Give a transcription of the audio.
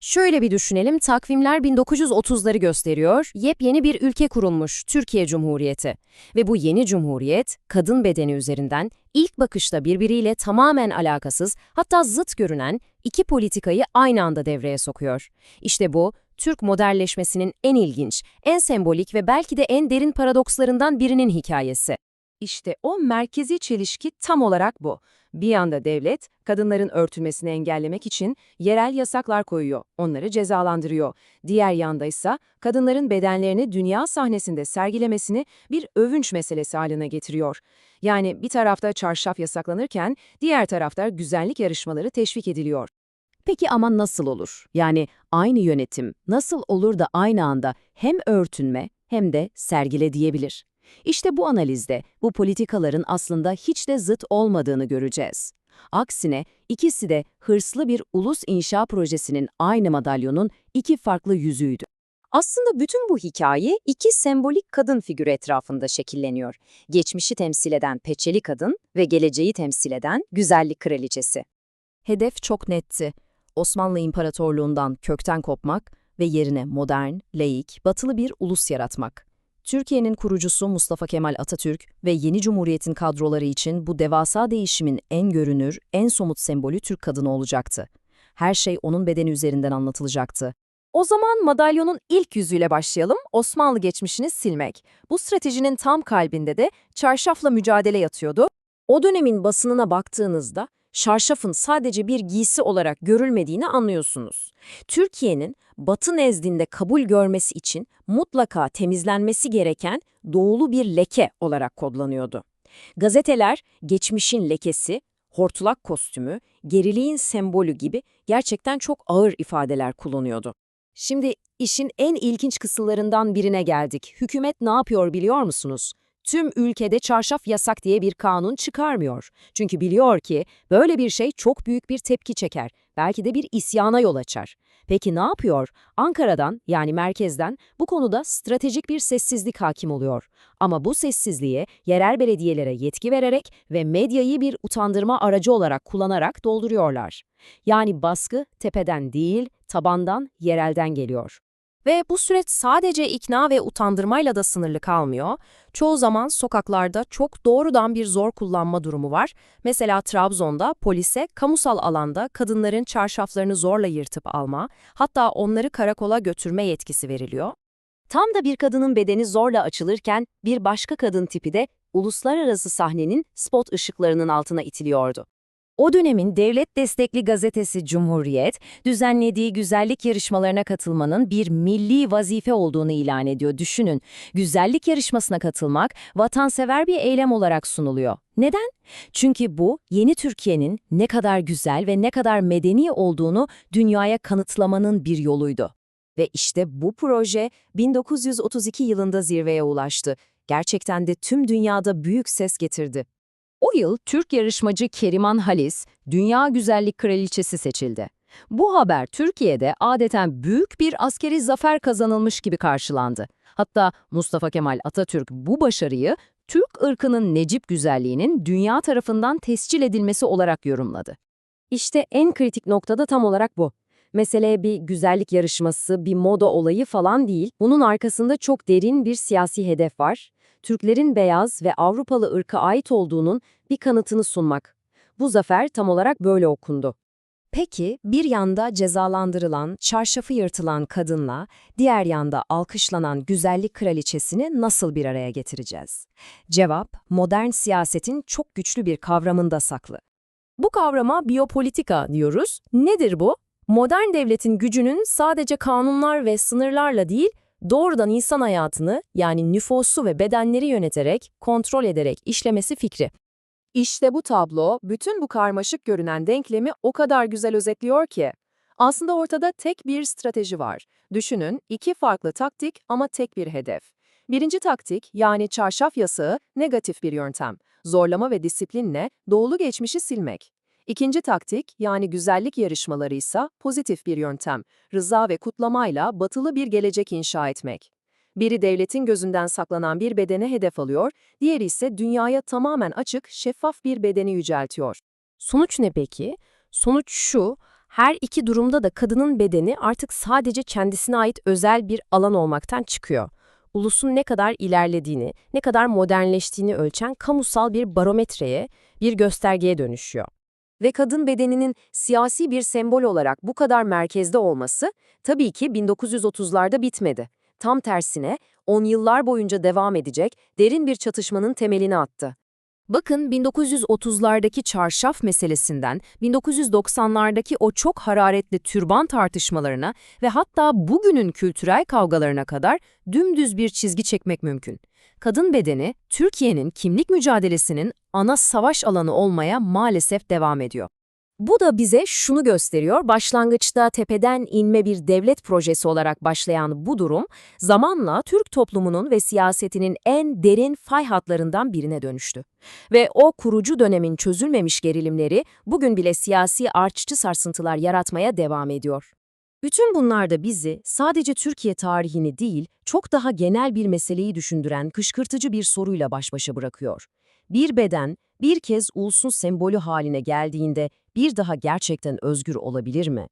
Şöyle bir düşünelim, takvimler 1930'ları gösteriyor, yepyeni bir ülke kurulmuş, Türkiye Cumhuriyeti. Ve bu yeni cumhuriyet, kadın bedeni üzerinden ilk bakışta birbiriyle tamamen alakasız, hatta zıt görünen iki politikayı aynı anda devreye sokuyor. İşte bu, Türk modernleşmesinin en ilginç, en sembolik ve belki de en derin paradokslarından birinin hikayesi. İşte o merkezi çelişki tam olarak bu. Bir yanda devlet, kadınların örtülmesini engellemek için yerel yasaklar koyuyor, onları cezalandırıyor. Diğer yanda ise kadınların bedenlerini dünya sahnesinde sergilemesini bir övünç meselesi haline getiriyor. Yani bir tarafta çarşaf yasaklanırken diğer tarafta güzellik yarışmaları teşvik ediliyor. Peki ama nasıl olur? Yani aynı yönetim nasıl olur da aynı anda hem örtünme hem de sergile diyebilir? İşte bu analizde bu politikaların aslında hiç de zıt olmadığını göreceğiz. Aksine ikisi de hırslı bir ulus inşa projesinin aynı madalyonun iki farklı yüzüydü. Aslında bütün bu hikaye iki sembolik kadın figürü etrafında şekilleniyor. Geçmişi temsil eden peçeli kadın ve geleceği temsil eden güzellik kraliçesi. Hedef çok netti. Osmanlı İmparatorluğundan kökten kopmak ve yerine modern, laik, batılı bir ulus yaratmak. Türkiye'nin kurucusu Mustafa Kemal Atatürk ve yeni cumhuriyetin kadroları için bu devasa değişimin en görünür, en somut sembolü Türk kadını olacaktı. Her şey onun bedeni üzerinden anlatılacaktı. O zaman madalyonun ilk yüzüyle başlayalım, Osmanlı geçmişini silmek. Bu stratejinin tam kalbinde de çarşafla mücadele yatıyordu. O dönemin basınına baktığınızda şarşafın sadece bir giysi olarak görülmediğini anlıyorsunuz. Türkiye'nin Batı nezdinde kabul görmesi için mutlaka temizlenmesi gereken doğulu bir leke olarak kodlanıyordu. Gazeteler geçmişin lekesi, hortulak kostümü, geriliğin sembolü gibi gerçekten çok ağır ifadeler kullanıyordu. Şimdi işin en ilginç kısımlarından birine geldik. Hükümet ne yapıyor biliyor musunuz? Tüm ülkede çarşaf yasak diye bir kanun çıkarmıyor. Çünkü biliyor ki böyle bir şey çok büyük bir tepki çeker, belki de bir isyana yol açar. Peki ne yapıyor? Ankara'dan yani merkezden bu konuda stratejik bir sessizlik hakim oluyor. Ama bu sessizliğe yerel belediyelere yetki vererek ve medyayı bir utandırma aracı olarak kullanarak dolduruyorlar. Yani baskı tepeden değil, tabandan, yerelden geliyor. Ve bu süreç sadece ikna ve utandırmayla da sınırlı kalmıyor. Çoğu zaman sokaklarda çok doğrudan bir zor kullanma durumu var. Mesela Trabzon'da polise kamusal alanda kadınların çarşaflarını zorla yırtıp alma, hatta onları karakola götürme yetkisi veriliyor. Tam da bir kadının bedeni zorla açılırken bir başka kadın tipi de uluslararası sahnenin spot ışıklarının altına itiliyordu. O dönemin devlet destekli gazetesi Cumhuriyet, düzenlediği güzellik yarışmalarına katılmanın bir milli vazife olduğunu ilan ediyor. Düşünün, güzellik yarışmasına katılmak vatansever bir eylem olarak sunuluyor. Neden? Çünkü bu, yeni Türkiye'nin ne kadar güzel ve ne kadar medeni olduğunu dünyaya kanıtlamanın bir yoluydu. Ve işte bu proje 1932 yılında zirveye ulaştı. Gerçekten de tüm dünyada büyük ses getirdi. O yıl Türk yarışmacı Keriman Halis, Dünya Güzellik Kraliçesi seçildi. Bu haber Türkiye'de adeten büyük bir askeri zafer kazanılmış gibi karşılandı. Hatta Mustafa Kemal Atatürk bu başarıyı Türk ırkının necip güzelliğinin dünya tarafından tescil edilmesi olarak yorumladı. İşte en kritik noktada tam olarak bu. Mesele bir güzellik yarışması, bir moda olayı falan değil. Bunun arkasında çok derin bir siyasi hedef var. Türklerin beyaz ve Avrupalı ırka ait olduğunun bir kanıtını sunmak. Bu zafer tam olarak böyle okundu. Peki bir yanda cezalandırılan, çarşafı yırtılan kadınla, diğer yanda alkışlanan güzellik kraliçesini nasıl bir araya getireceğiz? Cevap, modern siyasetin çok güçlü bir kavramında saklı. Bu kavrama biyopolitika diyoruz. Nedir bu? Modern devletin gücünün sadece kanunlar ve sınırlarla değil, doğrudan insan hayatını yani nüfusu ve bedenleri yöneterek, kontrol ederek işlemesi fikri. İşte bu tablo, bütün bu karmaşık görünen denklemi o kadar güzel özetliyor ki. Aslında ortada tek bir strateji var. Düşünün, iki farklı taktik ama tek bir hedef. Birinci taktik, yani çarşaf yasağı, negatif bir yöntem. Zorlama ve disiplinle doğulu geçmişi silmek. İkinci taktik, yani güzellik yarışmaları ise pozitif bir yöntem. Rıza ve kutlamayla batılı bir gelecek inşa etmek. Biri devletin gözünden saklanan bir bedene hedef alıyor, diğeri ise dünyaya tamamen açık, şeffaf bir bedeni yüceltiyor. Sonuç ne peki? Sonuç şu, Her iki durumda da kadının bedeni artık sadece kendisine ait özel bir alan olmaktan çıkıyor. Ulusun ne kadar ilerlediğini, ne kadar modernleştiğini ölçen kamusal bir barometreye, bir göstergeye dönüşüyor. Ve kadın bedeninin siyasi bir sembol olarak bu kadar merkezde olması tabii ki 1930'larda bitmedi. Tam tersine on yıllar boyunca devam edecek derin bir çatışmanın temelini attı. Bakın 1930'lardaki çarşaf meselesinden 1990'lardaki o çok hararetli türban tartışmalarına ve hatta bugünün kültürel kavgalarına kadar dümdüz bir çizgi çekmek mümkün. Kadın bedeni Türkiye'nin kimlik mücadelesinin ana savaş alanı olmaya maalesef devam ediyor. Bu da bize şunu gösteriyor, başlangıçta tepeden inme bir devlet projesi olarak başlayan bu durum, zamanla Türk toplumunun ve siyasetinin en derin fay hatlarından birine dönüştü. Ve o kurucu dönemin çözülmemiş gerilimleri bugün bile siyasi artçı sarsıntılar yaratmaya devam ediyor. Bütün bunlar da bizi sadece Türkiye tarihini değil, çok daha genel bir meseleyi düşündüren kışkırtıcı bir soruyla baş başa bırakıyor. Bir beden, bir kez ulusun sembolü haline geldiğinde bir daha gerçekten özgür olabilir mi?